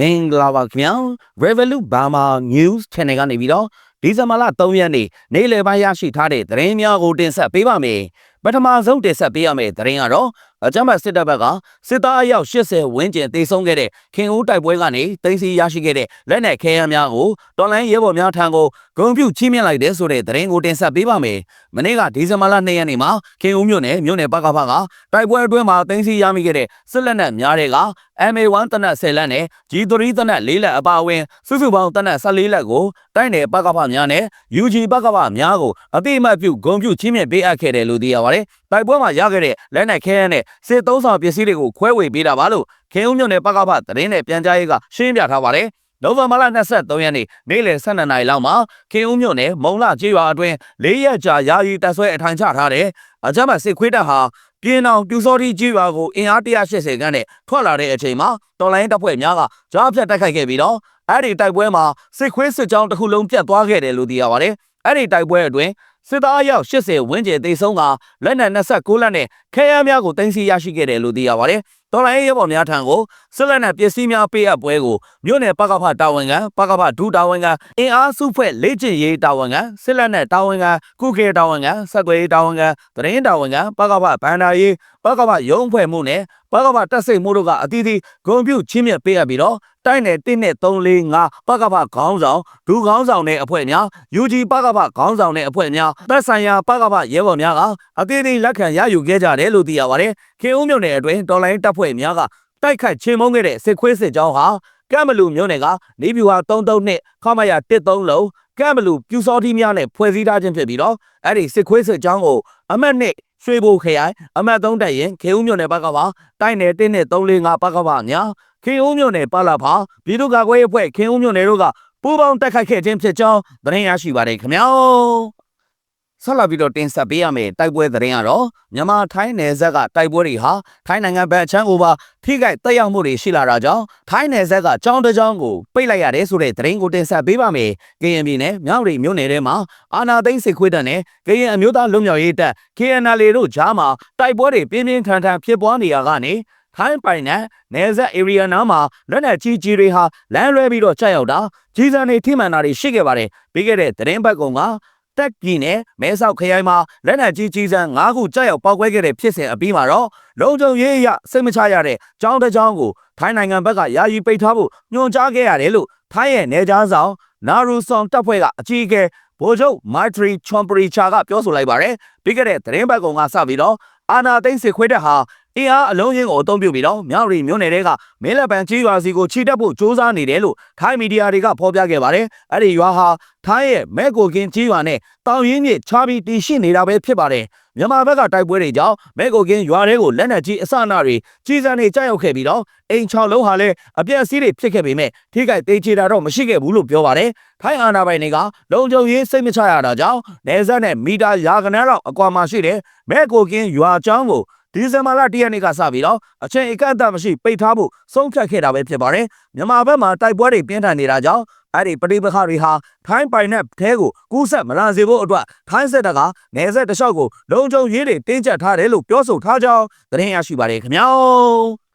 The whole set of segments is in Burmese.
မင်္ဂလာပါခင်ဗျာ Revolut Burma News Channel ကနေပြီးတော့ဒီဇင်ဘာလ3ရက်နေ့နေ့လယ်ပိုင်းရရှိထားတဲ့သတင်းများကိုတင်ဆက်ပေးပါမယ်ပထမဆုံးတင်ဆက်ပေးရမယ့်သတင်းကတော့အကြမ်းဖက်စစ်တပ်ဘက်ကစစ်သားအယောက်80ဝန်းကျင်တေဆုံးခဲ့တဲ့ခင်ဦးတိုက်ပွဲကနေတင်စီရရှိခဲ့တဲ့လက်နက်ခဲယမ်းများကိုတော်လိုင်းရဲဘော်များထံကို ဂုံပြုချီးမြှင့်လိုက်တဲ့ဆိုတဲ့သတင်းကိုတင်ဆက်ပေးပါမယ်မနေ့ကဒီဇင်ဘာလ2ရက်နေ့မှာခင်ဦးမြို့နယ်မြို့နယ်ပကဖကတိုက်ပွဲအတွင်းမှာတင်စီရမိခဲ့တဲ့စစ်လက်နက်များတွေက MA1 တနက်10လက်နဲ့ G3 တနက်4လက်အပါအဝင်စုစုပေါင်းတနက်14လက်ကိုတိုင်းနယ်ပကဖများနဲ့ UG ပကဖများကိုအတိအမှတ်ပြုဂုံပြုချီးမြှင့်ပေးအပ်ခဲ့တယ်လို့သိရပါတယ်။တိုက်ပွဲမှာရခဲ့တဲ့လက်နက်ခဲယမ်းနဲ့စစ်သုံးဆောင်ပစ္စည်းတွေကိုခွဲဝေပေးတာပါလို့ခင်ဦးမြို့နယ်ပကဖသတင်းနဲ့ပြန်ကြားရေးကရှင်းပြထားပါတယ်။ နိုဝင်ဘာလ23ရက်နေ့နေ့လယ်12နာရီလောက်မှာခင်ဦးမြို့နယ်မုံလာကျေးရွာအတွင်း၄ရက်ကြာယာယီတပ်ဆွဲအထိုင်ချထားတဲ့အကြမ်းဖက်စစ်ခွေးတပ်ဟာပြင်းအောင်ပြူစောတိကြီးရွာကိုအင်အား180ခန်းနဲ့ထွက်လာတဲ့အချိန်မှာတော်လိုင်းတပ်ဖွဲ့များကကြားဖြတ်တိုက်ခိုက်ခဲ့ပြီးတော့အဲ့ဒီတိုက်ပွဲမှာစစ်ခွေးစစ်ကြောင်းတစ်ခုလုံးပြတ်သွားခဲ့တယ်လို့သိရပါတယ်။အဲ့ဒီတိုက်ပွဲအတွင်းစစ်သားအယောက်80ဝန်းကျင်သေဆုံးကလက်နက်29လက်နဲ့ခဲယမ်းများကိုတင်စီရရှိခဲ့တယ်လို့သိရပါတယ်။ တော်လိုင်းရဲဘော်များထံကိုစစ်လက်နက်ပစ္စည်းများပေးအပ်ပွဲကိုမြို့နယ်ပကဖတာဝန်ခံပကဖဒုတာဝန်ခံအင်အားစုဖွဲ့လေ့ကျင့်ရေးတာဝန်ခံစစ်လက်နက်တာဝန်ခံကုခေတာဝန်ခံစက်ကွေတာဝန်ခံသတင်းတာဝန်ခံပကဖဘန္ဒာရေးပကဖရုံးဖွဲ့မှုနဲ့ပကဖတက်စိတ်မှုတို့ကအသီးသီးဂုံပြုချင်းမြတ်ပေးအပ်ပြီးတော့တိုင်းနယ်1နဲ့3 4 5ပကဖခေါင်းဆောင်ဒုခေါင်းဆောင်တဲ့အဖွဲ့များ UG ပကဖခေါင်းဆောင်တဲ့အဖွဲ့များသက်ဆိုင်ရာပကဖရဲဘော်များကအသီးသီးလက်ခံရယူခဲ့ကြတယ်လို့သိရပါတယ်ခင်ဦးမြို့နယ်အတွင်းတော်လိုင်းတပ်ဖွဲ့များကတိုက်ခိုက်ချေမှုန်းခဲ့တဲ့စစ်ခွေးစစ်ကြောင်းဟာကမ်မလူမြို့နယ်ကနေပြူဟာ33နှစ်ခမရ13လုံးကမ်မလူပြူစောတိများနဲ့ဖွဲ့စည်းထားခြင်းဖြစ်ပြီးတော့အဲ့ဒီစစ်ခွေးစစ်ကြောင်းကိုအမတ်နှစ်ရွှေဘိုခရိုင်အမတ်3တက်ရင်ခေဦးမြို့နယ်ဘက်ကပါတိုက်နယ်1နဲ့345ဘက်ကပါညာခေဦးမြို့နယ်ပလာဖာပြည်သူ့ကာကွယ်ရေးအဖွဲ့ခေဦးမြို့နယ်တို့ကပူးပေါင်းတိုက်ခိုက်ခဲ့ခြင်းဖြစ်ကြောင်းသတင်းရရှိပါတယ်ခင်ဗျာ ဆက်လက်ပြီးတော့တင်ဆက်ပေးရမယ့်တိုက်ပွဲသတင်းကတော့မြန်မာထိုင်းနယ်စပ်ကတိုက်ပွဲတွေဟာထိုင်းနိုင်ငံဘက်အချမ်းကိုပါထိခိုက်တက်ရောက်မှုတွေရှိလာတာကြောင့်ထိုင်းနယ်စပ်ကကြောင်းတစ်ကြောင်းကိုပိတ်လိုက်ရတယ်ဆိုတဲ့သတင်းကိုတင်ဆက်ပေးပါမယ်။ KNB နဲ့မြောက်ရီမြို့နယ်ထဲမှာအာနာသိန်းစစ်ခွေးတပ်နဲ့ကရင်အမျိုးသားလွတ်မြောက်ရေးတပ် KNL တို့ကြားမှာတိုက်ပွဲတွေပြင်းပြင်းထန်ထန်ဖြစ်ပွားနေရကနေထိုင်းပိုင်နဲ့နယ်စပ် area နားမှာလက်နက်ကြီးကြီးတွေဟာလမ်းလွဲပြီးတော့ကြောက်ရောက်တာကြီးစံတွေထိမှန်တာတွေရှိခဲ့ပါတယ်ပြီးခဲ့တဲ့သတင်းပတ်ကောင်က တက်ပြည်နယ်မဲဆောက်ခရိုင်မှာလက်နက်ကြီးကြီးစံ၅ခုကြောက်ရောက်ပောက်ကွဲခဲ့တဲ့ဖြစ်စဉ်အပြီးမှာတော့လုံခြုံရေးအရစိတ်မချရတဲ့ကြောင်းတစ်ကြောင်းကိုထိုင်းနိုင်ငံဘက်ကယာယီပိတ်ထားဖို့ညွှန်ကြားခဲ့ရတယ်လို့ထိုင်းရဲ့နေကြားဆောင်နာရူဆောင်တပ်ဖွဲ့ကအကြီးအကဲဗိုလ်ချုပ်မိုက်ထရီချွန်ပရီချာကပြောဆိုလိုက်ပါတယ်ပြီးခဲ့တဲ့သတင်းပတ်ကောင်ကစပြီးတော့အာနာသိန်းစစ်ခွေးတဲ့ဟာ အင်အားအလုံးရင်းကိုအသုံးပြုပြီးတော့မြောက်ရီမြို့နယ်တွေကမင်းလက်ပံကြီးရွာစီကိုခြိတက်ဖို့စ조사နေတယ်လို့ထိုင်းမီဒီယာတွေကဖော်ပြခဲ့ပါတယ်။အဲ့ဒီရွာဟာထိုင်းရဲ့မဲကိုကင်းကြီးရွာနဲ့တောင်ရင်းမြစ်ချားပြီးတည်ရှိနေတာပဲဖြစ်ပါတယ်။မြန်မာဘက်ကတိုက်ပွဲတွေကြောင့်မဲကိုကင်းရွာတွေကိုလက်နက်ကြီးအစအနတွေကြီးစံတွေကြောက်ရောက်ခဲ့ပြီးတော့အိမ်ချောင်းလုံးဟာလည်းအပြက်စီးတွေဖြစ်ခဲ့ပေမဲ့ထိခိုက်သေးချေတာတော့မရှိခဲ့ဘူးလို့ပြောပါတယ်။ထိုင်းအာဏာပိုင်တွေကလုံခြုံရေးစိတ်မချရတာကြောင့်နေဆက်နဲ့မီတာရာကနန်းလောက်အကွာမှာရှိတဲ့မဲကိုကင်းရွာချောင်းကို ဒီဇင်ဘာလ၁ရက်နေ့ကစပြီးတော့အချိန်အကန့်အသတ်မရှိပိတ်ထားဖို့ဆုံးဖြတ်ခဲ့တာပဲဖြစ်ပါတယ်မြန်မာဘက်မှာတိုက်ပွဲတွေပြင်းထန်နေတာကြောင့်အဲ့ဒီပဋိပက္ခတွေဟာထိုင်းပိုင်နဲ့ထဲကိုကူးဆက်မလာစေဖို့အတွက်ထိုင်းစစ်တပ်ကနေဆက်တလျှောက်ကိုလုံခြုံရေးတွေတင်းကျပ်ထားတယ်လို့ပြောဆိုထားကြောင်းသတင်းရရှိပါတယ်ခင်ဗျာ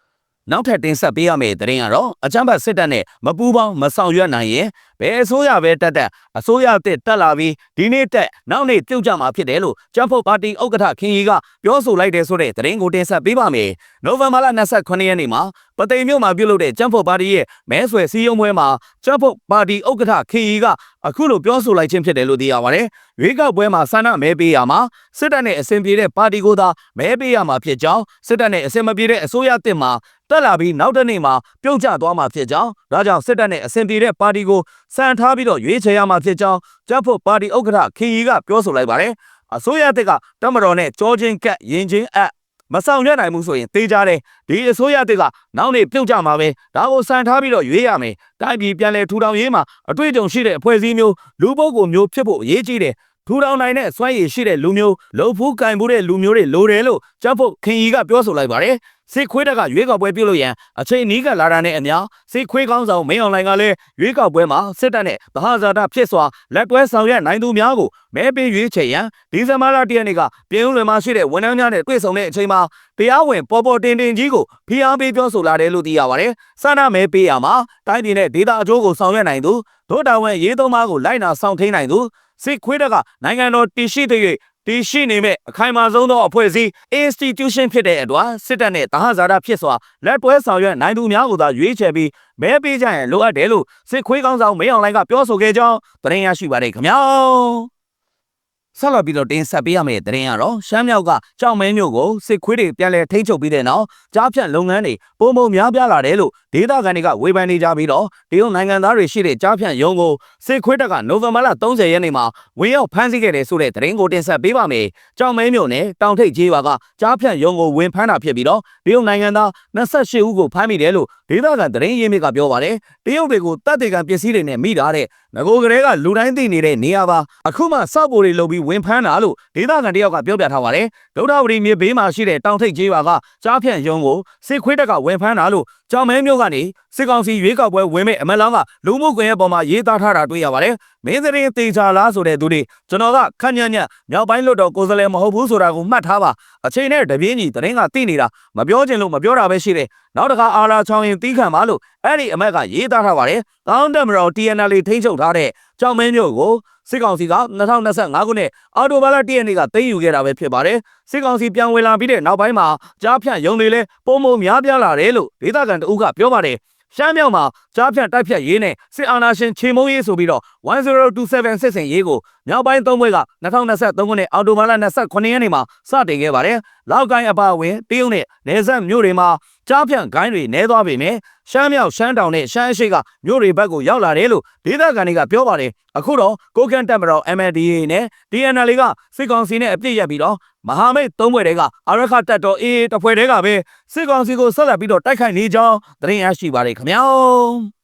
နောက်ထပ်တင်ဆက်ပေးရမယ့်သတင်းကတော့အကြမ်းဖက်စစ်တပ်နဲ့မပူးပေါင်းမဆောင်ရွက်နိုင်ရင်ဘယ်အစိုးရပဲတက်တက်အစိုးရတက်တက်လာပြီးဒီနေ့တက်နောက်နေ့ပြုတ်ကြမှာဖြစ်တယ်လို့ကျန်းဖုတ်ပါတီဥက္ကဋ္ဌခင်ကြီးကပြောဆိုလိုက်တဲ့ဆိုတဲ့သတင်းကိုတင်ဆက်ပေးပါမယ်။နိုဝင်ဘာလ29ရက်နေ့မှာပသိမ်မြို့မှာပြုလုပ်တဲ့ကျန်းဖုတ်ပါတီရဲ့မဲဆွယ်စည်းရုံးပွဲမှာကျန်းဖုတ်ပါတီဥက္ကဋ္ဌခင်ကြီးကအခုလိုပြောဆိုလိုက်ခြင်းဖြစ်တယ်လို့သိရပါတယ်။ရွေးကောက်ပွဲမှာဆန္ဒမဲပေးရမှာစစ်တပ်နဲ့အစဉ်ပြေတဲ့ပါတီကိုသာမဲပေးရမှာဖြစ်ကြောင်းစစ်တပ်နဲ့အစဉ်မပြေတဲ့အစိုးရတစ်မှာ တက်လာပြီးနောက်တစ်နေ့မှာပြုတ်ကျသွားမှာဖြစ်ကြောင်းဒါကြောင့်စစ်တပ်နဲ့အစဉ်ပြေတဲ့ပါတီကိုစံထားပြီးတော့ရွေးချယ်ရမှာဖြစ်ကြောင်းကျန်းဖို့ပါတီဥက္ကဋ္ဌခင်ကြီးကပြောဆိုလိုက်ပါတယ်အစိုးရတစ်ကတမတော်နဲ့ကြောချင်းကက်ရင်ချင်းအပ်မဆောင်ရွက်နိုင်ဘူးဆိုရင်တေးကြတယ်ဒီအစိုးရတစ်ကနောက်နေ့ပြုတ်ကြမှာပဲဒါကိုစံထားပြီးတော့ရွေးရမယ်တိုင်းပြည်ပြန်လည်ထူထောင်ရေးမှာအတွေ့အကြုံရှိတဲ့အဖွဲ့အစည်းမျိုးလူပုဂ္ဂိုလ်မျိုးဖြစ်ဖို့အရေးကြီးတယ် ထူထောင်နိုင်တဲ့စွမ်းရည်ရှိတဲ့လူမျိုးလုံဖူးကင်မှုတဲ့လူမျိုးတွေလိုတယ်လို့ကျပ်ဖို့ခင်ကြီးကပြောဆိုလိုက်ပါတယ်စစ်ခွေးတက်ကရွေးကောက်ပွဲပြုလုပ်ရန်အချိန်နီးကပ်လာတာနဲ့အမျှစစ်ခွေးကောင်းဆောင်မင်းအောင်လှိုင်ကလည်းရွေးကောက်ပွဲမှာစစ်တပ်နဲ့ဗဟာဇာတာဖြစ်စွာလက်တွဲဆောင်ရွက်နိုင်သူများကိုမဲပေးရွေးချယ်ရန်ဒီဇင်ဘာလ၁ရက်နေ့ကပြည်ဦးလွင်မှာရှိတဲ့ဝန်ထမ်းများနဲ့တွေ့ဆုံတဲ့အချိန်မှာတရားဝင်ပေါ်ပေါ်တင်တင်ကြီးကိုဖိအားပေးပြောဆိုလာတယ်လို့သိရပါတယ်။ဆန္ဒမဲပေးရမှာတိုင်းပြည်နဲ့ဒေသအကျိုးကိုဆောင်ရွက်နိုင်သူဒို့တာဝန်ရေးသုံးပါးကိုလိုက်နာဆောင်ထိန်နိုင်သူ စစ်ခွေးတက်ကနိုင်ငံတော်တည်ရှိတဲ့၍တည်ရှိနေမဲ့အခိုင်အမာဆုံးသောအဖွဲ့အစည်း institution ဖြစ်တဲ့အတွက်စစ်တပ်နဲ့တဟဇာတာဖြစ်စွာလက်တွဲဆောင်ရွက်နိုင်သူများကိုသာရွေးချယ်ပြီးမဲပေးကြရင်လိုအပ်တယ်လို့စစ်ခွေးကောင်းဆောင်မင်းအောင်လှိုင်ကပြောဆိုခဲ့ကြောင်းသတင်းရရှိပါတယ်ခင်ဗျာ ဆက်လက်ပြီးတော့တင်ဆက်ပေးရမယ့်သတင်းကတော့ရှမ်းမြောက်ကကြောင်မဲမျိုးကိုစစ်ခွေးတွေပြန်လည်ထိန်းချုပ်ပြီးတဲ့နောက်ကြားဖြတ်လုပ်ငန်းတွေပုံပုံများပြားလာတယ်လို့ဒေသခံတွေကဝေဖန်နေကြပြီးတော့တရုတ်နိုင်ငံသားတွေရှိတဲ့ကြားဖြတ်ရုံးကိုစစ်ခွေးတက်ကနိုဝင်ဘာလ30ရက်နေ့မှာဝင်ရောက်ဖမ်းဆီးခဲ့တယ်ဆိုတဲ့သတင်းကိုတင်ဆက်ပေးပါမယ်။ကြောင်မဲမျိုးနဲ့တောင်ထိပ်ကြီးရွာကကြားဖြတ်ရုံးကိုဝင်ဖမ်းတာဖြစ်ပြီးတော့တရုတ်နိုင်ငံသား28ဦးကိုဖမ်းမိတယ်လို့ဒေသခံသတင်းရင်းမြစ်ကပြောပါတယ်။တရုတ်တွေကိုတပ်တွေကပစ္စည်းတွေနဲ့မိတာတဲ့ ငကိုကလေးကလူတိုင်းသိနေတဲ့နေရာပါအခုမှစောက်ပိုတွေလုပ်ပြီးဝင်ဖမ်းတာလို့ဒေသခံတယောက်ကပြောပြထားပါတယ်ဒုဒ္ဒဝရီမြေဘေးမှာရှိတဲ့တောင်ထိပ်ကျေးရွာကကြားဖြန့်ရုံးကိုစစ်ခွေးတက်ကဝင်ဖမ်းတာလို့ ကြောင်မဲမျိုးကနေစစ်ကောင်စီရွေးကောက်ပွဲဝင်မဲ့အမတ်လောင်းကလူမှုကွန်ရက်ပေါ်မှာရေးသားထားတာတွေ့ရပါတယ်မင်းသတင်းတေချာလားဆိုတဲ့သူတွေကျွန်တော်ကခက်ညံ့ညံ့မြောက်ပိုင်းလွတ်တော်ကိုယ်စားလှယ်မဟုတ်ဘူးဆိုတာကိုမှတ်ထားပါအချိန်နဲ့တပြင်းကြီးသတင်းကသိနေတာမပြောချင်လို့မပြောတာပဲရှိတယ်နောက်တစ်ခါအာလာချောင်းရင်တီးခံပါလို့အဲ့ဒီအမက်ကရေးသားထားပါတယ်တောင်းတမတော် TNL ထိန်းချုပ်ထားတဲ့ကြောင်မင်းမျိုးကိုစစ်ကောင်စီက2025ခုနှစ်အော်တိုဘာလ1ရက်နေ့ကသိမ်းယူခဲ့တာပဲဖြစ်ပါတယ်စစ်ကောင်စီပြန်ဝင်လာပြီးတဲ့နောက်ပိုင်းမှာကြားဖြန့်ရုံတွေလည်းပုံမများပြားလာတယ်လို့ဒေသခံတအုပ်ကပြောပါတယ်ရှမ်းမြောက်မှာကြားဖြတ်တိုက်ဖြတ်ရေးနဲ့စစ်အာဏာရှင်ချေမုံရေးဆိုပြီးတော့1027စစ်စင်ရေးကိုမြောက်ပိုင်းသုံးဘွဲက2023ခုနှစ်အောက်တိုဘာလ29ရက်နေ့မှာစတင်ခဲ့ပါတယ်။လောက်ကိုင်းအပါအဝင်တရုတ်နဲ့နေဆက်မြို့တွေမှာ ကြားဖြတ်ဂိုင်းတွေနဲသွားပေမဲ့ရှမ်းမြောက်ရှမ်းတောင်နဲ့ရှမ်းအရှိကမြို့တွေဘက်ကိုရောက်လာတယ်လို့ဒေသခံတွေကပြောပါတယ်။အခုတော့ကိုကန်တက်မတော် MLDA နဲ့ DNL ကစစ်ကောင်စီနဲ့အပြစ်ရက်ပြီးတော့မဟာမိတ်သုံးဘွဲတွေကအာရခတက်တော်အေးတဖွဲတွေကပဲစစ်ကောင်စီကိုဆက်လက်ပြီးတော့တိုက်ခိုက်နေကြောင်းသတင်းရရှိပါတယ်ခင်ဗျာ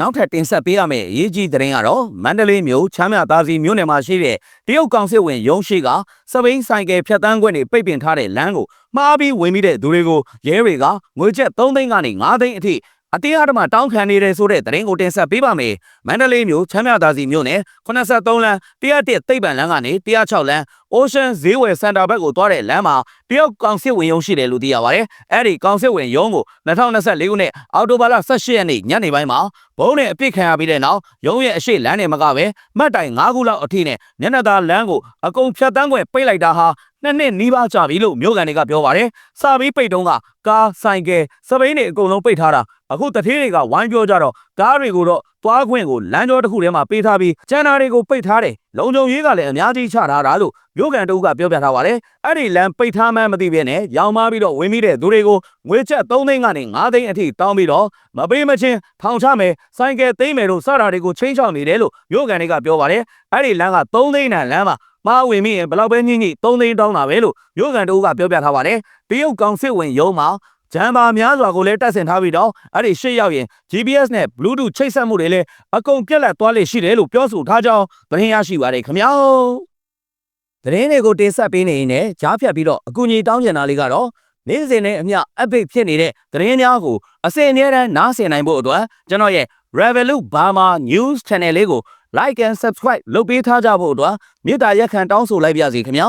နောက်ထပ်တင်ဆက်ပေးရမယ့်အရေးကြီးသတင်းကတော့မန္တလေးမြို့ချမ်းမြသာစီမြို့နယ်မှာရှိတဲ့တရုတ်ကောင်စစ်ဝင်ရုံးရှိကစပိန်ဆိုင်ကယ်ဖြတ်တန်းခွင့်တွေပိတ်ပင်ထားတဲ့လမ်းကိုမှားပြီးဝင်ပြီးတဲ့သူတွေကိုရဲတွေကငွေကျပ်3သိန်းကနေ5သိန်းအထိအတင်းအဓမ္မတောင်းခံနေတယ်ဆိုတဲ့သတင်းကိုတင်ဆက်ပေးပါမယ်။မန္တလေးမြို့ချမ်းမြသာစီမြို့နယ်83လမ်း101သိပ်ပံလမ်းကနေ106လမ်း Ocean ဈေးဝယ်စင်တာဘက်ကိုသွားတဲ့လမ်းမှာတရုတ်ကောင်စစ်ဝင်ရုံးရှိတယ်လို့သိရပါတယ်။အဲ့ဒီကောင်စစ်ဝင်ရုံးကို2024ခုနှစ်အောက်တိုဘာလ18ရက်နေ့ညနေပိုင်းမှာဘုံနဲ့အပစ်ခံရပြီးတဲ့နောက်ရုံးရဲ့အရှိလမ်းနဲ့မကပဲမှတ်တိုင်9ခုလောက်အထိနဲ့ညနေသားလမ်းကိုအကုန်ဖြတ်တန်းခွင့်ပိတ်လိုက်တာဟာနှစ်နှစ်နီးပါးကြာပြီလို့မြို့ကန်တွေကပြောပါတယ်။စာပြီးပိတ်တုံးကကားဆိုင်ကယ်စပိန်တွေအကုန်လုံးပိတ်ထားတာအခုတထေးတွေကဝိုင်းပြောကြတော့ ကားတွေကိုတော့သွားခွင့်ကိုလမ်းကြောတစ်ခုထဲမှာပေးထားပြီးကျန်တာတွေကိုပိတ်ထားတယ်လုံခြုံရေးကလည်းအများကြီးချထားတာလို့မြို့ကန်တို့ကပြောပြထားပါတယ်အဲ့ဒီလမ်းပိတ်ထားမှန်းမသိဘဲနဲ့ရောင်မားပြီးတော့ဝင်ပြီးတဲ့သူတွေကိုငွေချက်3သိန်းကနေ5သိန်းအထိတောင်းပြီးတော့မပေးမချင်းထောင်ချမယ်စိုင်းကယ်သိမ်းမယ်လို့စတာတွေကိုချင်းချောက်နေတယ်လို့မြို့ကန်တွေကပြောပါတယ်အဲ့ဒီလမ်းက3သိန်းတန်လမ်းမှာမှားဝင်မိရင်ဘယ်လောက်ပဲညှိညှိ3သိန်းတောင်းတာပဲလို့မြို့ကန်တို့ကပြောပြထားပါတယ်တရုတ်ကောင်စစ်ဝင်ရုံးမှာ ဂျမ်ဘာများစွာကိုလည်းတက်ဆင်ထားပြီးတော့အဲ့ဒီရှေ့ရောက်ရင် GPS နဲ့ Bluetooth ချိတ်ဆက်မှုတွေလည်းအကုန်ပြက်လက်သွားလေရှိတယ်လို့ပြောဆိုထားကြောင်းသတင်းရရှိပါတယ်ခင်ဗျာသတင်းတွေကိုတင်ဆက်ပေးနေရင်လည်းကြားဖြတ်ပြီးတော့အကူအညီတောင်းကျင်တာလေးကတော့နေ့စဉ်နဲ့အမျှ update ဖြစ်နေတဲ့သတင်းများကိုအစဉ်အမြဲတမ်းနားဆင်နိုင်ဖို့အတွက်ကျွန်တော်ရဲ့ Revolut Burma News Channel လေးကို like and subscribe လုပ်ပေးထားကြဖို့အတွက်မေတ္တာရက်ခံတောင်းဆိုလိုက်ပါစီခင်ဗျာ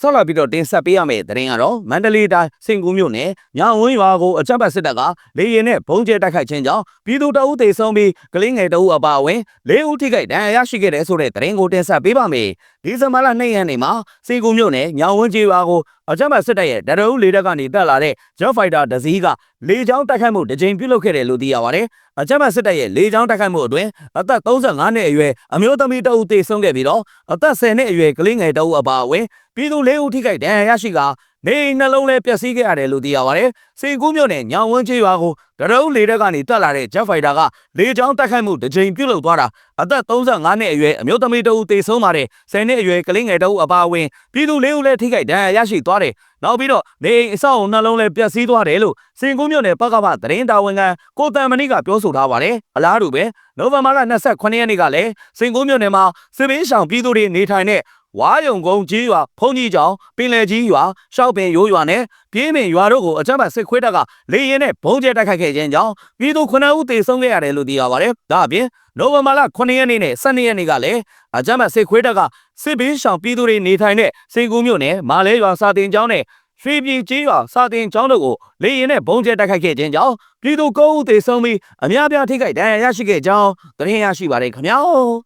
ဆောက်လာပြီးတော့တင်ဆက်ပေးရမယ့်သတင်းကတော့မန္တလေးတိုင်းစင်ကူးမြို့နယ်ညောင်ဝင်းရွာကိုအကြမ်းဖက်စစ်တပ်ကလေရင်နဲ့ဘုံကျဲတိုက်ခိုက်ခြင်းကြောင့်ပြည်သူတအုပ်သေဆုံးပြီးကလေးငယ်တအုပ်အပါအဝင်၄ဦးထိခိုက်ဒဏ်ရာရရှိခဲ့တဲ့ဆိုတဲ့သတင်းကိုတင်ဆက်ပေးပါမယ်။ဒီဇင်ဘာလ2ရက်နေ့မှာစင်ကူးမြို့နယ်ညောင်ဝင်းကျေးရွာကိုအကြမ်းဖက်စစ်တပ်ရဲ့ဒရုန်းလေတပ်ကနေတက်လာတဲ့ Jet Fighter တစ်စီးကလေကြောင်းတိုက်ခိုက်မှုတစ်ကြိမ်ပြုလုပ်ခဲ့တယ်လို့သိရပါတယ်။ အကြမ်းဖက်စစ်တပ်ရဲ့လေကြောင်းတိုက်ခိုက်မှုအတွင်းအသက်35နှစ်အရွယ်အမျိုးသမီးတအုပ်သေဆုံးခဲ့ပြီးတော့အသက်10နှစ်အရွယ်ကလေးငယ်တအုပ်အပါအဝင်ပြည်သူ၄ဦးထိခိုက်ဒဏ်ရာရရှိကာ နေအိမ်နှလုံးလဲပျက်စီးခဲ့ရတယ်လို့သိရပါတယ်။စေကူးမြို့နယ်ညောင်ဝန်းချေရွာကိုတရုံးလေတက်ကနေတက်လာတဲ့ Jet Fighter ကလေကြောင်းတိုက်ခိုက်မှုတစ်ကြိမ်ပြုတ်လုသွားတာအသက်35နှစ်အရွယ်အမျိုးသမီးတဦးသေဆုံးပါတယ်။10နှစ်အရွယ်ကလေးငယ်တဦးအပါအဝင်ပြည်သူလေးဦးလည်းထိခိုက်ဒဏ်ရာရရှိသွားတယ်။နောက်ပြီးတော့နေအိမ်အဆောက်အုံနှလုံးလဲပျက်စီးသွားတယ်လို့စင်ကူးမြို့နယ်ပကပသတင်းတာဝန်ခံကိုတန်မဏိကပြောဆိုထားပါတယ်။အလားတူပဲနိုဝင်ဘာလ28ရက်နေ့ကလည်းစင်ကူးမြို့နယ်မှာစစ်ဘေးရှောင်ပြည်သူတွေနေထိုင်တဲ့ ဝါယုံကုန်းကြီးရွာဖုန်ကြီးကျောင်းပင်လယ်ကြီးရွာရှောက်ပင်ရိုးရွာနဲ့ပြင်းပင်ရွာတို့ကိုအကြမ်းဖက်စစ်ခွေးတပ်ကလေရင်နဲ့ဘုံကျဲတိုက်ခိုက်ခဲ့ခြင်းကြောင့်ပြည်သူ9ဦးသေဆုံးခဲ့ရတယ်လို့သိရပါတယ်။ဒါအပြင်နိုဝင်ဘာလ9ရက်နေ့နဲ့12ရက်နေ့ကလည်းအကြမ်းဖက်စစ်ခွေးတပ်ကစစ်ဘေးရှောင်ပြည်သူတွေနေထိုင်တဲ့စင်ကူးမြို့နယ်မာလဲရွာစာတင်ကျောင်းနဲ့ရွှေပြည်ကြီးရွာစာတင်ကျောင်းတို့ကိုလေရင်နဲ့ဘုံကျဲတိုက်ခိုက်ခဲ့ခြင်းကြောင့်ပြည်သူ9ဦးသေဆုံးပြီးအများပြားထိခိုက်ဒဏ်ရာရရှိခဲ့ကြောင်းသတင်းရရှိပါတယ်ခင်ဗျာ။